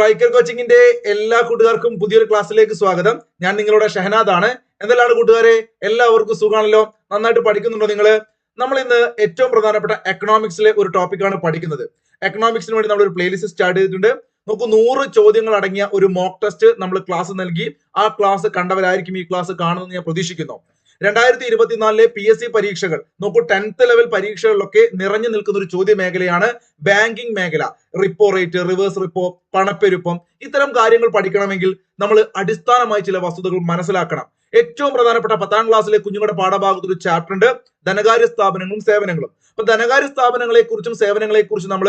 Striker കോച്ചിങ്ങിന്റെ എല്ലാ കൂട്ടുകാർക്കും പുതിയൊരു ക്ലാസ്സിലേക്ക് സ്വാഗതം. ഞാൻ നിങ്ങളുടെ ഷഹനാദ് ആണ് എന്തെല്ലാണ് കൂട്ടുകാരെ? എല്ലാവർക്കും സുഖമാണല്ലോ? നന്നായിട്ട് പഠിക്കുന്നുണ്ടോ നിങ്ങൾ നമ്മൾ ഇന്ന് ഏറ്റവും പ്രധാനപ്പെട്ട എക്കണോമിക്സിലെ ഒരു ടോപ്പിക്കാണ് പഠിക്കുന്നത്. എക്കണോമിക്സിന് വേണ്ടി നമ്മൾ ഒരു പ്ലേലിസ്റ്റ് സ്റ്റാർട്ട് ചെയ്തിട്ടുണ്ട്. നമുക്ക് നൂറ് ചോദ്യങ്ങൾ അടങ്ങിയ ഒരു മോക്ക് ടെസ്റ്റ് നമ്മൾ ക്ലാസ് നൽകി. ആ ക്ലാസ് കണ്ടവരായിരിക്കും ഈ ക്ലാസ് കാണുമെന്ന് ഞാൻ പ്രതീക്ഷിക്കുന്നു. രണ്ടായിരത്തി ഇരുപത്തിനാലിലെ പി എസ് സി പരീക്ഷകൾ. നോക്കൂ ടെൻത്ത് ലെവൽ പരീക്ഷകളിലൊക്കെ നിറഞ്ഞു നിൽക്കുന്ന ഒരു ചോദ്യ മേഖലയാണ് ബാങ്കിങ് മേഖല. റിപ്പോ റേറ്റ് റിവേഴ്സ് റിപ്പോ പണപ്പെരുപ്പം ഇത്തരം കാര്യങ്ങൾ പഠിക്കണമെങ്കിൽ നമ്മൾ അടിസ്ഥാനമായി ചില വസ്തുതകൾ മനസ്സിലാക്കണം. ഏറ്റവും പ്രധാനപ്പെട്ട പത്താം ക്ലാസ്സിലെ കുഞ്ഞുങ്ങളുടെ പാഠഭാഗത്ത് ഒരു ചാപ്റ്റർ ഉണ്ട്. ധനകാര്യ സ്ഥാപനങ്ങളും സേവനങ്ങളും. അപ്പൊ ധനകാര്യ സ്ഥാപനങ്ങളെ കുറിച്ചും സേവനങ്ങളെ കുറിച്ചും നമ്മൾ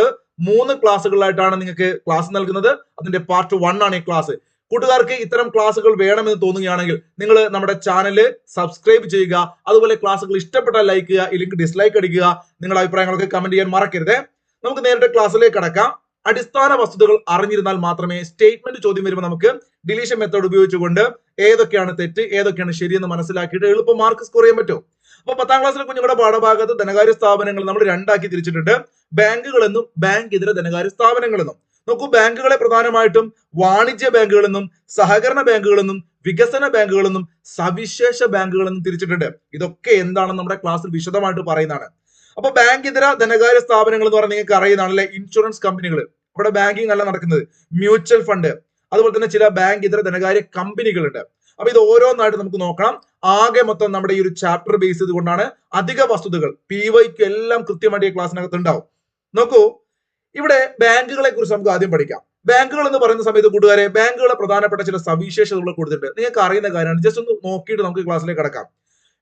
മൂന്ന് ക്ലാസ്സുകളിലായിട്ടാണ് നിങ്ങൾക്ക് ക്ലാസ് നൽകുന്നത്. അതിന്റെ പാർട്ട് വൺ ആണ് ഈ ക്ലാസ് കൂട്ടുകാർക്ക് ഇത്തരം ക്ലാസ്സുകൾ വേണമെന്ന് തോന്നുകയാണെങ്കിൽ നിങ്ങൾ നമ്മുടെ ചാനൽ സബ്സ്ക്രൈബ് ചെയ്യുക. അതുപോലെ ക്ലാസ്സുകൾ ഇഷ്ടപ്പെട്ടാൽ ലൈക്ക് ചെയ്യുക ഇല്ലെങ്കിൽ ഡിസ്ലൈക്ക് അടിക്കുക നിങ്ങളുടെ അഭിപ്രായങ്ങളൊക്കെ കമന്റ് ചെയ്യാൻ മറക്കരുത്. നമുക്ക് നേരിട്ട് ക്ലാസ്സിലേക്ക് കടക്കാം. അടിസ്ഥാന വസ്തുതകൾ അറിഞ്ഞിരുന്നാൽ മാത്രമേ സ്റ്റേറ്റ്മെന്റ് ചോദ്യം വരുമ്പോൾ നമുക്ക് ഡിലീഷൻ മെത്തേഡ് ഉപയോഗിച്ചുകൊണ്ട് ഏതൊക്കെയാണ് തെറ്റ് ഏതൊക്കെയാണ് ശരിയെന്ന് മനസ്സിലാക്കിയിട്ട് എളുപ്പം മാർക്ക് സ്കോർ ചെയ്യാൻ പറ്റും. അപ്പൊ പത്താം ക്ലാസ്സിലെ കുഞ്ഞുങ്ങളുടെ പാഠഭാഗത്ത് ധനകാര്യ സ്ഥാപനങ്ങൾ നമ്മൾ രണ്ടാക്കി തിരിച്ചിട്ടുണ്ട്. ബാങ്കുകളെന്നും ബാങ്ക് ഇതര ധനകാര്യ സ്ഥാപനങ്ങളെന്നും. നോക്കൂ ബാങ്കുകളെ പ്രധാനമായിട്ടും വാണിജ്യ ബാങ്കുകളെന്നും സഹകരണ ബാങ്കുകളെന്നും വികസന ബാങ്കുകളെന്നും സവിശേഷ ബാങ്കുകളെന്നും തിരിച്ചിട്ടുണ്ട്. ഇതൊക്കെ എന്താണെന്ന് നമ്മുടെ ക്ലാസ്സിൽ വിശദമായിട്ട് പറയുന്നതാണ്. അപ്പൊ ബാങ്ക് ഇതര ധനകാര്യ സ്ഥാപനങ്ങൾ എന്ന് പറഞ്ഞാൽ നിങ്ങൾക്ക് അറിയുന്നതാണ് അല്ലെ? ഇൻഷുറൻസ് കമ്പനികൾ. അവിടെ ബാങ്കിങ് അല്ല നടക്കുന്നത്. Mutual fund. അതുപോലെ തന്നെ ചില ബാങ്ക് ഇതര ധനകാര്യ കമ്പനികളുണ്ട്. അപ്പൊ ഇത് ഓരോന്നായിട്ട് നമുക്ക് നോക്കണം. ആകെ മൊത്തം നമ്മുടെ ഈ ഒരു ചാപ്റ്റർ ബേസ് ചെയ്തുകൊണ്ടാണ് അധിക വസ്തുതകൾ പി വൈക്ക് എല്ലാം കൃത്യമായിട്ട് ഈ ക്ലാസ്സിനകത്ത് ഉണ്ടാവും. നോക്കൂ ഇവിടെ ബാങ്കുകളെ കുറിച്ച് നമുക്ക് ആദ്യം പഠിക്കാം. ബാങ്കുകൾ എന്ന് പറയുന്ന സമയത്ത് കൂട്ടുകാരെ ബാങ്കുകളെ പ്രധാനപ്പെട്ട ചില സവിശേഷതകൾ കൊടുത്തിട്ടുണ്ട്. നിങ്ങൾക്ക് അറിയുന്ന കാര്യമാണ്. ജസ്റ്റ് ഒന്ന് നോക്കിയിട്ട് നമുക്ക് ക്ലാസ്സിലേക്ക് കടക്കാം.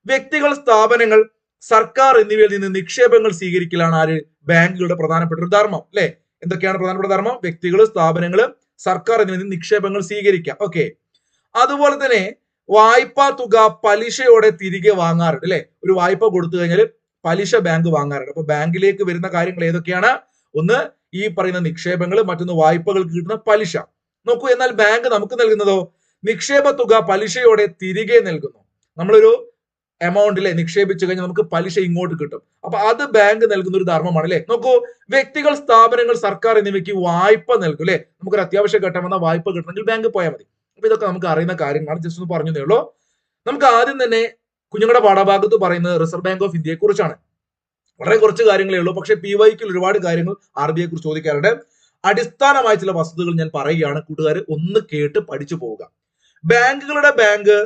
വ്യക്തികൾ സ്ഥാപനങ്ങൾ സർക്കാർ എന്നിവയിൽ നിന്ന് നിക്ഷേപങ്ങൾ സ്വീകരിക്കലാണ് ആര്? ബാങ്കുകളുടെ പ്രധാനപ്പെട്ട ഒരു ധർമ്മം അല്ലെ? എന്തൊക്കെയാണ് പ്രധാനപ്പെട്ട ധർമ്മം? വ്യക്തികൾ സ്ഥാപനങ്ങൾ സർക്കാർ എന്നിവയിൽ നിന്ന് നിക്ഷേപങ്ങൾ സ്വീകരിക്കാം ഓക്കെ അതുപോലെ തന്നെ വായ്പാ തുക പലിശയോടെ തിരികെ വാങ്ങാറുണ്ട് അല്ലെ? ഒരു വായ്പ കൊടുത്തു കഴിഞ്ഞാൽ പലിശ ബാങ്ക് വാങ്ങാറുണ്ട്. അപ്പൊ ബാങ്കിലേക്ക് വരുന്ന കാര്യങ്ങൾ ഏതൊക്കെയാണ്? ഒന്ന് ഈ പറയുന്ന നിക്ഷേപങ്ങൾ മറ്റൊന്ന് വായ്പകൾക്ക് കിട്ടുന്ന പലിശ. നോക്കൂ എന്നാൽ ബാങ്ക് നമുക്ക് നൽകുന്നതോ? നിക്ഷേപ തുക പലിശയോടെ തിരികെ നൽകുന്നു. നമ്മളൊരു എമൗണ്ടിലെ നിക്ഷേപിച്ചു കഴിഞ്ഞാൽ നമുക്ക് പലിശ ഇങ്ങോട്ട് കിട്ടും. അപ്പൊ അത് ബാങ്ക് നൽകുന്ന ഒരു ധർമ്മമാണ് അല്ലെ? നോക്കൂ വ്യക്തികൾ സ്ഥാപനങ്ങൾ സർക്കാർ എന്നിവയ്ക്ക് വായ്പ നൽകും അല്ലെ? നമുക്കൊരു അത്യാവശ്യ ഘട്ടം വന്ന വായ്പ കിട്ടണമെങ്കിൽ ബാങ്ക് പോയാൽ മതി. അപ്പൊ ഇതൊക്കെ നമുക്ക് അറിയുന്ന കാര്യങ്ങളാണ്. ജസ്റ്റ് ഒന്ന് പറഞ്ഞു ഉള്ളൂ. നമുക്ക് ആദ്യം തന്നെ കുഞ്ഞുങ്ങളുടെ പാഠഭാഗത്ത് പറയുന്നത് റിസർവ് ബാങ്ക് ഓഫ് ഇന്ത്യയെ കുറിച്ചാണ്. വളരെ കുറച്ച് കാര്യങ്ങളേ ഉള്ളൂ. പക്ഷെ പി വൈക്കിൽ ഒരുപാട് കാര്യങ്ങൾ ആർ ബി ഐ കുറിച്ച് ചോദിക്കാറുണ്ട്. അടിസ്ഥാനമായ ചില വസ്തുതകൾ ഞാൻ പറയുകയാണ്. കൂട്ടുകാർ ഒന്ന് കേട്ട് പഠിച്ചു പോവുക. ബാങ്കുകളുടെ ബാങ്ക്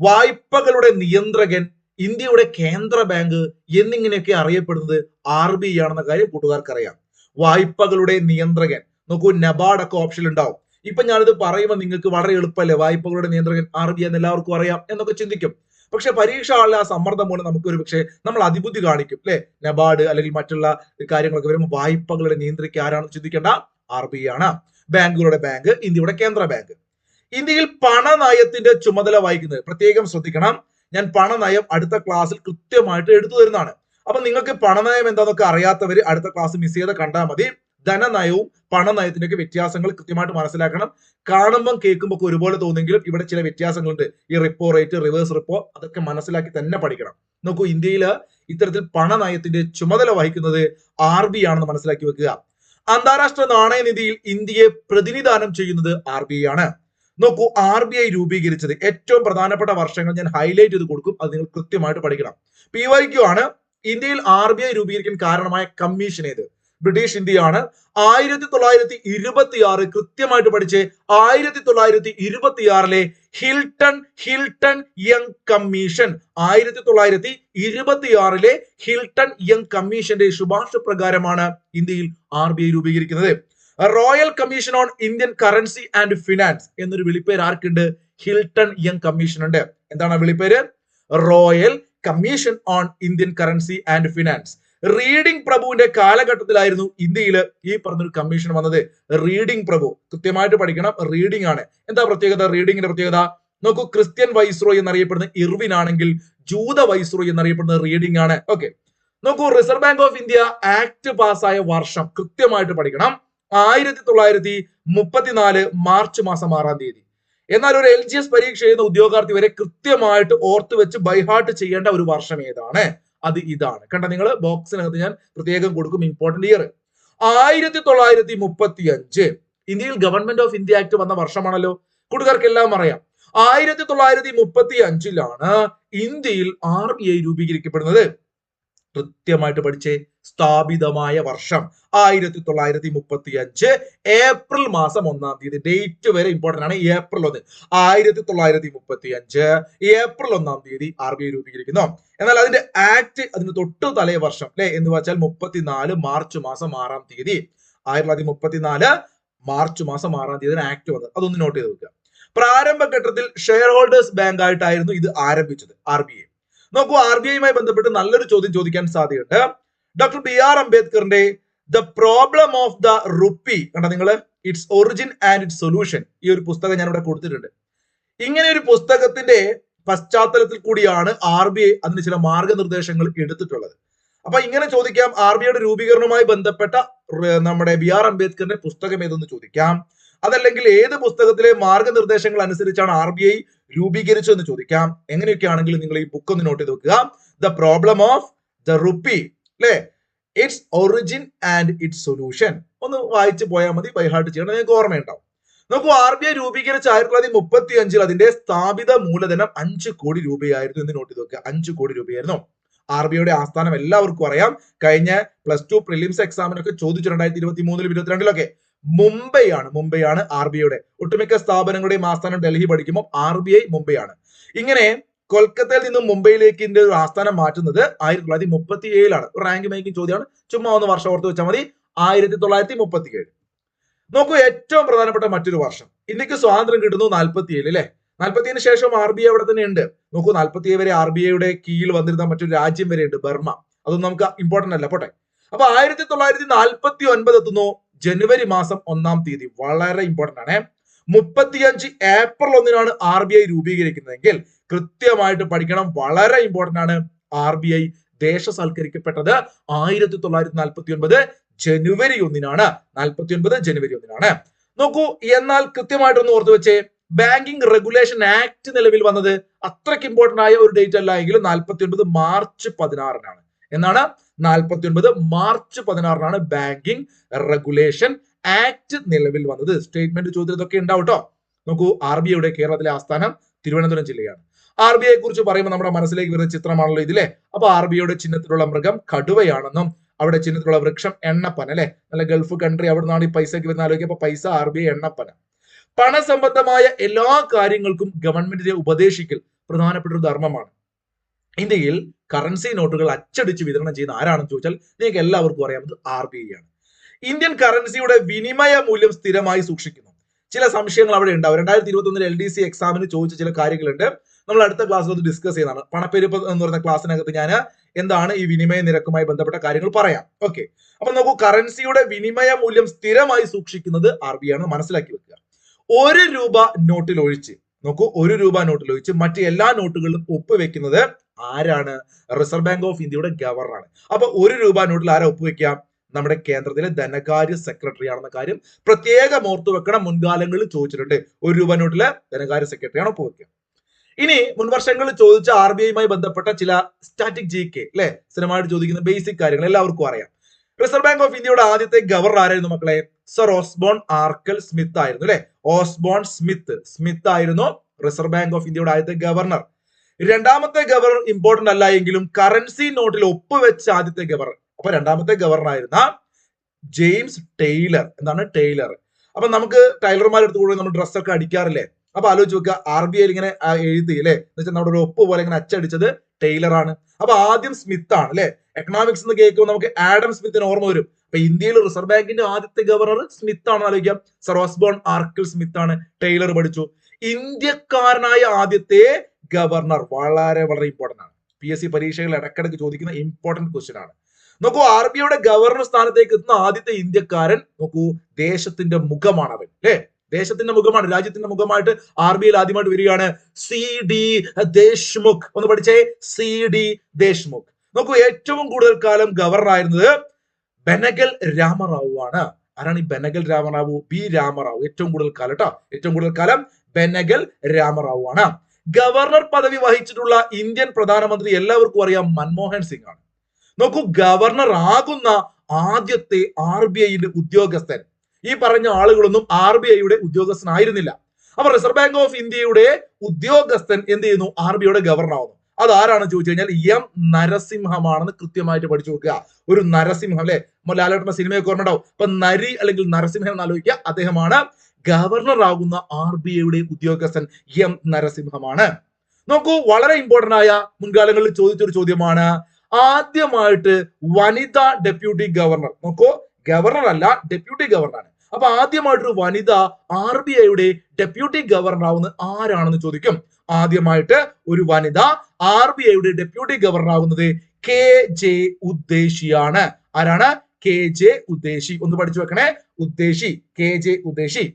വായ്പകളുടെ നിയന്ത്രകൻ ഇന്ത്യയുടെ കേന്ദ്ര ബാങ്ക് എന്നിങ്ങനെയൊക്കെ അറിയപ്പെടുന്നത് ആർ ബി ഐ ആണെന്ന കാര്യം കൂട്ടുകാർക്ക് അറിയാം വായ്പകളുടെ നിയന്ത്രകൻ. നോക്കൂ നബാർഡ് ഒക്കെ ഓപ്ഷൻ ഉണ്ടാവും. ഇപ്പൊ ഞാനിത് പറയുമ്പോൾ നിങ്ങൾക്ക് വളരെ എളുപ്പമല്ലേ? വായ്പകളുടെ നിയന്ത്രകൻ ആർ ബി ഐ എന്ന് എല്ലാവർക്കും അറിയാം എന്നൊക്കെ ചിന്തിക്കും. പക്ഷെ പരീക്ഷ ആളിലെ ആ സമ്മർദ്ദം മൂലം നമുക്ക് ഒരു പക്ഷേ നമ്മൾ അതിബുദ്ധി കാണിക്കും അല്ലെ? നബാർഡ് അല്ലെങ്കിൽ മറ്റുള്ള കാര്യങ്ങളൊക്കെ വരുമ്പോൾ വായ്പകളുടെ നിയന്ത്രിക്കുക ആരാണെന്ന് ചിന്തിക്കേണ്ട? ആർ ബി ആണ്. ബാങ്കുകളുടെ ബാങ്ക് ഇന്ത്യയുടെ കേന്ദ്ര ബാങ്ക്. ഇന്ത്യയിൽ പണനയത്തിന്റെ ചുമതല വഹിക്കുന്നത് പ്രത്യേകം ശ്രദ്ധിക്കണം. ഞാൻ പണനയം അടുത്ത ക്ലാസ്സിൽ കൃത്യമായിട്ട് എടുത്തു തരുന്നതാണ്. അപ്പൊ നിങ്ങൾക്ക് പണനയം എന്താണെന്നൊക്കെ അറിയാത്തവര് അടുത്ത ക്ലാസ് മിസ് ചെയ്ത് കണ്ടാൽ മതി. ധനനയവും പണനയത്തിന്റെ ഒക്കെ വ്യത്യാസങ്ങൾ കൃത്യമായിട്ട് മനസ്സിലാക്കണം. കാണുമ്പം കേൾക്കുമ്പോൾ ഒക്കെ ഒരുപോലെ തോന്നുമെങ്കിലും ഇവിടെ ചില വ്യത്യാസങ്ങളുണ്ട്. ഈ റിപ്പോ റേറ്റ് റിവേഴ്സ് റിപ്പോ അതൊക്കെ മനസ്സിലാക്കി തന്നെ പഠിക്കണം. നോക്കൂ ഇന്ത്യയിൽ ഇത്തരത്തിൽ പണനയത്തിന്റെ ചുമതല വഹിക്കുന്നത് ആർ ബി ആണെന്ന് മനസ്സിലാക്കി വെക്കുക. അന്താരാഷ്ട്ര നാണയനിധിയിൽ ഇന്ത്യയെ പ്രതിനിധാനം ചെയ്യുന്നത് ആർ ബി ആണ്. നോക്കൂ ആർ ബി ഐ രൂപീകരിച്ചത്. ഏറ്റവും പ്രധാനപ്പെട്ട വർഷങ്ങൾ ഞാൻ ഹൈലൈറ്റ് ചെയ്ത് കൊടുക്കും. അത് നിങ്ങൾ കൃത്യമായിട്ട് പഠിക്കണം. പി വൈ ക്യു ആണ്. ഇന്ത്യയിൽ ആർ ബി ഐ രൂപീകരിക്കാൻ കാരണമായ കമ്മീഷൻ ഏത്? ബ്രിട്ടീഷ് ഇന്ത്യയാണ്. ആയിരത്തി തൊള്ളായിരത്തി ഇരുപത്തി ആറ് കൃത്യമായിട്ട് പഠിച്ച് ആയിരത്തി തൊള്ളായിരത്തി ഇരുപത്തി ആറിലെ ഹിൽട്ടൺ ഹിൽട്ടൺ യങ് കമ്മീഷൻ ആയിരത്തി തൊള്ളായിരത്തി ഇരുപത്തി ആറിലെ ഹിൽട്ടൺ യങ് കമ്മീഷന്റെ ശുപാർശ പ്രകാരമാണ് ഇന്ത്യയിൽ ആർ ബി ഐ രൂപീകരിക്കുന്നത്. Royal commission on Indian currency and finance എന്നൊരു വിളിപ്പേര് ആർക്കുണ്ട്? ഹിൽട്ടൺ യങ് കമ്മീഷൻ ഉണ്ട്. എന്താണ് വിളിപ്പേര്? Royal commission on Indian currency and finance Reading പ്രഭുവിന്റെ കാലഘട്ടത്തിലായിരുന്നു ഇന്ത്യയിൽ ഈ പറഞ്ഞൊരു കമ്മീഷൻ വന്നത്. റീഡിംഗ് പ്രഭു കൃത്യമായിട്ട് പഠിക്കണം. റീഡിംഗ് ആണ്. എന്താ പ്രത്യേകത? റീഡിംഗിന്റെ പ്രത്യേകത? നോക്കൂ ക്രിസ്ത്യൻ വൈസ്രോയ് എന്നറിയപ്പെടുന്ന ഇർവിൻ ആണെങ്കിൽ ജൂത വൈസ്രോയ് എന്നറിയപ്പെടുന്ന റീഡിംഗ് ആണ്. ഓക്കെ നോക്കൂ reserve bank of India act പാസ്സായ വർഷം കൃത്യമായിട്ട് പഠിക്കണം. ആയിരത്തി തൊള്ളായിരത്തി മുപ്പത്തിനാല് മാർച്ച് മാസം ആറാം തീയതി. എന്നാൽ ഒരു എൽ ജി എസ് പരീക്ഷ എഴുതുന്ന ഉദ്യോഗാർത്ഥി വരെ കൃത്യമായിട്ട് ഓർത്തു വെച്ച് ബൈഹാർട്ട് ചെയ്യേണ്ട ഒരു വർഷം ഏതാണ്? അത് ഇതാണ്. കണ്ട? നിങ്ങൾ ബോക്സിനകത്ത് ഞാൻ പ്രത്യേകം കൊടുക്കും ഇമ്പോർട്ടന്റ് ഇയർ ആയിരത്തി തൊള്ളായിരത്തി മുപ്പത്തി അഞ്ച് ഇന്ത്യയിൽ ഗവൺമെന്റ് ഓഫ് ഇന്ത്യ ആക്ട് വന്ന വർഷമാണല്ലോ. കൂട്ടുകാർക്ക് എല്ലാം അറിയാം. ആയിരത്തി തൊള്ളായിരത്തി മുപ്പത്തി അഞ്ചിലാണ് ഇന്ത്യയിൽ ആർ ബി ഐ രൂപീകരിക്കപ്പെടുന്നത്. കൃത്യമായിട്ട് പഠിച്ചേ. സ്ഥാപിതമായ വർഷം. ആയിരത്തി തൊള്ളായിരത്തി മുപ്പത്തി അഞ്ച് ഏപ്രിൽ മാസം ഒന്നാം തീയതി. ഡേറ്റ് വരെ ഇമ്പോർട്ടന്റ് ആണ് ഏപ്രിൽ ഒന്ന്. ആയിരത്തി തൊള്ളായിരത്തി മുപ്പത്തി അഞ്ച് ഏപ്രിൽ ഒന്നാം തീയതി ആർ ബി ഐ രൂപീകരിക്കുന്നു. എന്നാൽ അതിന്റെ ആക്ട് അതിന് തൊട്ടു തലേ വർഷം അല്ലെ? എന്ന് വെച്ചാൽ മുപ്പത്തിനാല് മാർച്ച് മാസം ആറാം തീയതി. ആയിരത്തി തൊള്ളായിരത്തി മുപ്പത്തിനാല് മാർച്ച് മാസം ആറാം തീയതി ആക്ട് വന്നത്. അതൊന്ന് നോട്ട് ചെയ്ത് വെക്കുക. പ്രാരംഭഘട്ടത്തിൽ ഷെയർ ഹോൾഡേഴ്സ് ബാങ്ക് ആയിട്ടായിരുന്നു ഇത് ആരംഭിച്ചത്. ആർ ബി ഐ നോക്കൂ ആർ ബി ഐയുമായി ബന്ധപ്പെട്ട് നല്ലൊരു ചോദ്യം ചോദിക്കാൻ സാധ്യതയുണ്ട്. Doctor B R അംബേദ്കറിന്റെ the problem of the rupee കണ്ട നിങ്ങൾ its origin and its solution ഈ ഒരു പുസ്തകം ഞാൻ ഇവിടെ കൊടുത്തിട്ടുണ്ട്. ഇങ്ങനെ ഒരു പുസ്തകത്തിന്റെ പശ്ചാത്തലത്തിൽ കൂടിയാണ് ആർ ബി ഐ അതിന് ചില മാർഗനിർദ്ദേശങ്ങൾ എടുത്തിട്ടുള്ളത്. അപ്പൊ ഇങ്ങനെ ചോദിക്കാം ആർ ബി ഐയുടെ രൂപീകരണവുമായി ബന്ധപ്പെട്ട നമ്മുടെ ബി ആർ അംബേദ്കറിന്റെ പുസ്തകം ഏതെന്ന് ചോദിക്കാം. അതല്ലെങ്കിൽ ഏത് പുസ്തകത്തിലെ മാർഗനിർദ്ദേശങ്ങൾ അനുസരിച്ചാണ് ആർ ബി ഐ രൂപീകരിച്ചു എന്ന് ചോദിക്കാം. എങ്ങനെയൊക്കെ നിങ്ങൾ ഈ ബുക്ക് ഒന്ന് നോട്ട് ചെയ്ത് വെക്കുക. The problem of the rupee അല്ലെ its origin and its solution ഒന്ന് വായിച്ചു പോയാൽ മതി ബൈഹാർട്ട് ചെയ്യണം നിങ്ങൾക്ക് ഓർമ്മയുണ്ടാവും. നോക്കൂ ആർ ബി ഐ രൂപീകരിച്ച ആയിരത്തി തൊള്ളായിരത്തി മുപ്പത്തി അഞ്ചിൽ അതിന്റെ സ്ഥാപിത മൂലധനം അഞ്ച് കോടി രൂപയായിരുന്നു എന്ന് നോട്ട് ചെയ്ത് വെക്കുക. അഞ്ച് കോടി രൂപയായിരുന്നു. ആർ ബി ഐയുടെ ആസ്ഥാനം എല്ലാവർക്കും അറിയാം. കഴിഞ്ഞ പ്ലസ് ടു പ്രിലിംസ് എക്സാമിനൊക്കെ ചോദിച്ചു രണ്ടായിരത്തി ഇരുപത്തി മൂന്നിലും ഇരുപത്തിരണ്ടിലൊക്കെ. മുംബൈ മുംബൈയാണ് മുംബൈ ആണ് ആർ ബി ഐയുടെ ഒട്ടുമിക്ക സ്ഥാപനങ്ങളുടെയും ആസ്ഥാനം ഡൽഹി പഠിക്കുമ്പോൾ ആർ ബി ഐ മുംബൈ ആണ് ഇങ്ങനെ കൊൽക്കത്തയിൽ നിന്നും മുംബൈയിലേക്ക് ഇതിന്റെ ഒരു ആസ്ഥാനം മാറ്റുന്നത് ആയിരത്തി തൊള്ളായിരത്തി മുപ്പത്തി ഏഴിലാണ് റാങ്ക് മേക്കിംഗ് ചോദ്യമാണ്. ചുമ്മാ ഒന്ന് വർഷം ഓർത്ത് വെച്ചാൽ മതി. ആയിരത്തി തൊള്ളായിരത്തി മുപ്പത്തി ഏഴ് നോക്കൂ ഏറ്റവും പ്രധാനപ്പെട്ട മറ്റൊരു വർഷം. ഇന്ത്യയ്ക്ക് സ്വാതന്ത്ര്യം കിട്ടുന്നു നാൽപ്പത്തി ഏഴ് അല്ലെ നാൽപ്പത്തിയേഴിന് ശേഷം ആർ ബി ഐ അവിടെ തന്നെ ഉണ്ട്. നോക്കൂ നാൽപ്പത്തി വരെ ആർ ബി ഐയുടെ കീഴിൽ വന്നിരുന്ന മറ്റൊരു രാജ്യം വരെ ഉണ്ട് ബർമ അതൊന്നും നമുക്ക് ഇമ്പോർട്ടന്റ് അല്ല. പോട്ടെ. അപ്പൊ ആയിരത്തി തൊള്ളായിരത്തി നാൽപ്പത്തി ഒൻപത് എത്തുന്നു. ജനുവരി മാസം ഒന്നാം തീയതി വളരെ ഇമ്പോർട്ടന്റ് ആണ്. മുപ്പത്തിയഞ്ച് ഏപ്രിൽ ഒന്നിനാണ് ആർ ബി ഐ രൂപീകരിക്കുന്നതെങ്കിൽ കൃത്യമായിട്ട് പഠിക്കണം. വളരെ ഇമ്പോർട്ടന്റ് ആണ് ആർ ബി ഐ ദേശസൽക്കരിക്കപ്പെട്ടത്. ആയിരത്തി തൊള്ളായിരത്തി നാൽപ്പത്തി ഒൻപത് ജനുവരി ഒന്നിനാണ്. നാൽപ്പത്തി ഒൻപത് ജനുവരി ഒന്നിനാണ്. നോക്കൂ എന്നാൽ കൃത്യമായിട്ടൊന്ന് ഓർത്തു വെച്ചേ. ബാങ്കിങ് റെഗുലേഷൻ ആക്ട് നിലവിൽ വന്നത് അത്രയ്ക്ക് ഇമ്പോർട്ടന്റ് ആയ ഒരു ഡേറ്റ് അല്ല. എങ്കിലും നാൽപ്പത്തി ഒൻപത് മാർച്ച് പതിനാറിനാണ്. എന്നാണ്? നാൽപ്പത്തി ഒൻപത് മാർച്ച് പതിനാറിനാണ് ബാങ്കിങ് റെഗുലേഷൻ ആക്ട് നിലവിൽ വന്നത്. സ്റ്റേറ്റ്മെന്റ് ചോദ്യം ഇതൊക്കെ ഉണ്ടാവും കേട്ടോ നോക്കൂ ആർ ബി ഐയുടെ കേരളത്തിലെ ആസ്ഥാനം തിരുവനന്തപുരം ജില്ലയാണ്. ആർ ബി ഐയെ കുറിച്ച് പറയുമ്പോൾ നമ്മുടെ മനസ്സിലേക്ക് വരുന്ന ചിത്രമാണല്ലോ ഇതിലെ അപ്പൊ ആർ ബി ഐയുടെ ചിഹ്നത്തിലുള്ള മൃഗം കടുവയാണെന്നും അവിടെ ചിഹ്നത്തിലുള്ള വൃക്ഷം എണ്ണപ്പന അല്ലെ? നല്ല ഗൾഫ് കൺട്രി അവിടെ നിന്നാണ് ഈ പൈസയ്ക്ക് വരുന്ന ആലോചിക്കുക അപ്പൊ പൈസ ആർ ബി ഐ എണ്ണപ്പന. പണസംബന്ധമായ എല്ലാ കാര്യങ്ങൾക്കും ഗവൺമെന്റിനെ ഉപദേശിക്കൽ പ്രധാനപ്പെട്ട ഒരു ധർമ്മമാണ്. ഇന്ത്യയിൽ കറൻസി നോട്ടുകൾ അച്ചടിച്ച് വിതരണം ചെയ്യുന്ന ആരാണെന്ന് ചോദിച്ചാൽ നിങ്ങൾക്ക് എല്ലാവർക്കും അറിയാവുന്നത് ആർ ബി ഐ ആണ്. ഇന്ത്യൻ കറൻസിയുടെ വിനിമയ മൂല്യം സ്ഥിരമായി സൂക്ഷിക്കുന്നു. ചില സംശയങ്ങൾ അവിടെ ഉണ്ടാവും. രണ്ടായിരത്തി ഇരുപത്തി ഒന്നിൽ എൽ ഡി സി എക്സാമിന് ചോദിച്ച ചില കാര്യങ്ങളുണ്ട്. നമ്മൾ അടുത്ത ക്ലാസ്സിൽ അത് ഡിസ്കസ് ചെയ്യുന്നതാണ്. പണപ്പെരുപ്പ് എന്ന് പറയുന്ന ക്ലാസ്സിനകത്ത് ഞാൻ എന്താണ് ഈ വിനിമയ നിരക്കുമായി ബന്ധപ്പെട്ട കാര്യങ്ങൾ പറയാം. ഓക്കെ അപ്പൊ നോക്കൂ കറൻസിയുടെ വിനിമയ മൂല്യം സ്ഥിരമായി സൂക്ഷിക്കുന്നത് ആർ ബി ആണ്. മനസ്സിലാക്കി വെക്കുക. ഒരു രൂപ നോട്ടിൽ ഒഴിച്ച് നോക്കൂ ഒരു രൂപ നോട്ടിൽ ഒഴിച്ച് മറ്റ് എല്ലാ നോട്ടുകളിലും ഒപ്പുവെക്കുന്നത് ആരാണ്? റിസർവ് ബാങ്ക് ഓഫ് ഇന്ത്യയുടെ ഗവർണറാണ് അപ്പൊ ഒരു രൂപ നോട്ടിൽ ആരാ ഒപ്പുവെക്കാം നമ്മുടെ കേന്ദ്രത്തിലെ ധനകാര്യ സെക്രട്ടറി ആണെന്ന കാര്യം പ്രത്യേക ഓർത്തു വെക്കണം. മുൻകാലങ്ങളിൽ ചോദിച്ചിട്ടുണ്ട്. ഒരു രൂപ നോട്ടിലെ ധനകാര്യ സെക്രട്ടറിയാണ് ഒപ്പുവെക്കുക ഇനി മുൻവർഷങ്ങളിൽ ചോദിച്ച ആർ ബി ഐയുമായി ബന്ധപ്പെട്ട ചില സ്റ്റാറ്റിക് ജി കെ അല്ലെ സ്ഥിരമായിട്ട് ചോദിക്കുന്ന ബേസിക് കാര്യങ്ങൾ എല്ലാവർക്കും അറിയാം. റിസർവ് ബാങ്ക് ഓഫ് ഇന്ത്യയുടെ ആദ്യത്തെ ഗവർണർ ആരായിരുന്നു മക്കളെ? സർ ഓസ്ബോൺ ആർക്കൽ സ്മിത്ത് ആയിരുന്നു അല്ലെ ഓസ്ബോൺ സ്മിത്ത് സ്മിത്ത് ആയിരുന്നു റിസർവ് ബാങ്ക് ഓഫ് ഇന്ത്യയുടെ ആദ്യത്തെ ഗവർണർ രണ്ടാമത്തെ ഗവർണർ ഇമ്പോർട്ടന്റ് അല്ല എങ്കിലും കറൻസി നോട്ടിൽ ഒപ്പുവെച്ച ആദ്യത്തെ ഗവർണർ അപ്പൊ രണ്ടാമത്തെ ഗവർണർ ആയിരുന്ന ജെയിംസ് ടെയ്ലർ. എന്താണ് ടെയ്ലർ? അപ്പൊ നമുക്ക് ടൈലർമാരെടുത്ത് കൂടെ നമ്മൾ ഡ്രസ്സൊക്കെ അടിക്കാറില്ലേ? അപ്പൊ ആലോചിച്ച് വെക്കുക ആർ ബി ഐയിൽ ഇങ്ങനെ എഴുതി അല്ലെ? എന്ന് വെച്ചാൽ നമ്മുടെ ഒരു ഒപ്പ് പോലെ ഇങ്ങനെ അച്ചടിച്ചത് ടെയ്ലർ ആണ്. അപ്പൊ ആദ്യം സ്മിത്ത് ആണ് അല്ലെ? എക്കണോമിക്സ് എന്ന് കേൾക്കുമ്പോൾ നമുക്ക് ആഡം സ്മിത്തിന് ഓർമ്മ വരും. അപ്പൊ ഇന്ത്യയിൽ റിസർവ് ബാങ്കിന്റെ ആദ്യത്തെ ഗവർണർ സ്മിത്ത് ആണെന്ന് ആലോചിക്കാം. സർ ഓസ്ബോൺ ആർക്കിൾ സ്മിത്ത് ആണ് ടൈലർ പഠിച്ചു. ഇന്ത്യക്കാരനായ ആദ്യത്തെ ഗവർണർ വളരെ വളരെ ഇമ്പോർട്ടന്റ് ആണ്. പി എസ് സി പരീക്ഷകൾ ഇടക്കിടക്ക് ചോദിക്കുന്ന ഇമ്പോർട്ടന്റ് ക്വസ്റ്റ്യൻ ആണ്. നോക്കൂ ആർ ബി ഐയുടെ ഗവർണർ സ്ഥാനത്തേക്ക് എത്തുന്ന ആദ്യത്തെ ഇന്ത്യക്കാരൻ നോക്കൂ ദേശത്തിന്റെ മുഖമാണ് അവൻ അല്ലേ? ദേശത്തിന്റെ മുഖമാണ് രാജ്യത്തിന്റെ മുഖമായിട്ട് ആർ ബി ഐയിൽ ആദ്യമായിട്ട് വരികയാണ് സി ഡി ദേശ്മുഖ്. ഒന്ന് പഠിച്ചേ സി ഡി ദേശ്മുഖ്. നോക്കൂ ഏറ്റവും കൂടുതൽ കാലം ഗവർണർ ആയിരുന്നത് ബെനഗൽ രാമറാവു ആണ്. ആരാണ് ഈ ബെനഗൽ രാമറാവു? ബി രാമറാവു. ഏറ്റവും കൂടുതൽ കാലം കേട്ടോ ഏറ്റവും കൂടുതൽ കാലം ബെനഗൽ രാമറാവു ആണ്. ഗവർണർ പദവി വഹിച്ചിട്ടുള്ള ഇന്ത്യൻ പ്രധാനമന്ത്രി എല്ലാവർക്കും അറിയാം മൻമോഹൻ സിംഗ് ആണ് നോക്കൂ ഗവർണർ ആകുന്ന ആദ്യത്തെ ആർ ബി ഐയുടെ ഉദ്യോഗസ്ഥൻ. ഈ പറഞ്ഞ ആളുകളൊന്നും ആർ ബി ഐയുടെ ഉദ്യോഗസ്ഥനായിരുന്നില്ല. അപ്പൊ റിസർവ് ബാങ്ക് ഓഫ് ഇന്ത്യയുടെ ഉദ്യോഗസ്ഥൻ എന്ത് ചെയ്യുന്നു? ആർ ബി ഐയുടെ ഗവർണർ ആവുന്നു അത് ആരാണ് ചോദിച്ചു കഴിഞ്ഞാൽ എം നരസിംഹമാണെന്ന് കൃത്യമായിട്ട് പഠിച്ചു നോക്കുക ഒരു നരസിംഹം അല്ലെ? ലാലേട്ടന്റെ സിനിമയൊക്കെ ഓർമ്മ ഉണ്ടാവും അപ്പൊ നരി അല്ലെങ്കിൽ നരസിംഹം എന്ന് ആലോചിക്കുക. അദ്ദേഹമാണ് ഗവർണർ ആകുന്ന ആർ ബി ഐയുടെ ഉദ്യോഗസ്ഥൻ എം നരസിംഹമാണ്. നോക്കൂ വളരെ ഇമ്പോർട്ടന്റ് ആയ മുൻകാലങ്ങളിൽ ചോദിച്ചൊരു ചോദ്യമാണ്. ആദ്യമായിട്ട് വനിതാ ഡെപ്യൂട്ടി ഗവർണർ നോക്കൂ ഗവർണർ അല്ല ഡെപ്യൂട്ടി ഗവർണറാണ്. അപ്പൊ ആദ്യമായിട്ടൊരു വനിത ആർ ബി ഐയുടെ ഡെപ്യൂട്ടി ഗവർണർ ആവുന്ന ആരാണെന്ന് ചോദിക്കും. ആദ്യമായിട്ട് ഒരു വനിത ആർ ബി ഐയുടെ ഡെപ്യൂട്ടി ഗവർണർ ആവുന്നത് കെ ജെ ഉദ്ദേശിയാണ്. ആരാണ്? K J Udeshi. ഒന്ന് പഠിച്ചു വെക്കണേ. Udeshi K J Udeshi.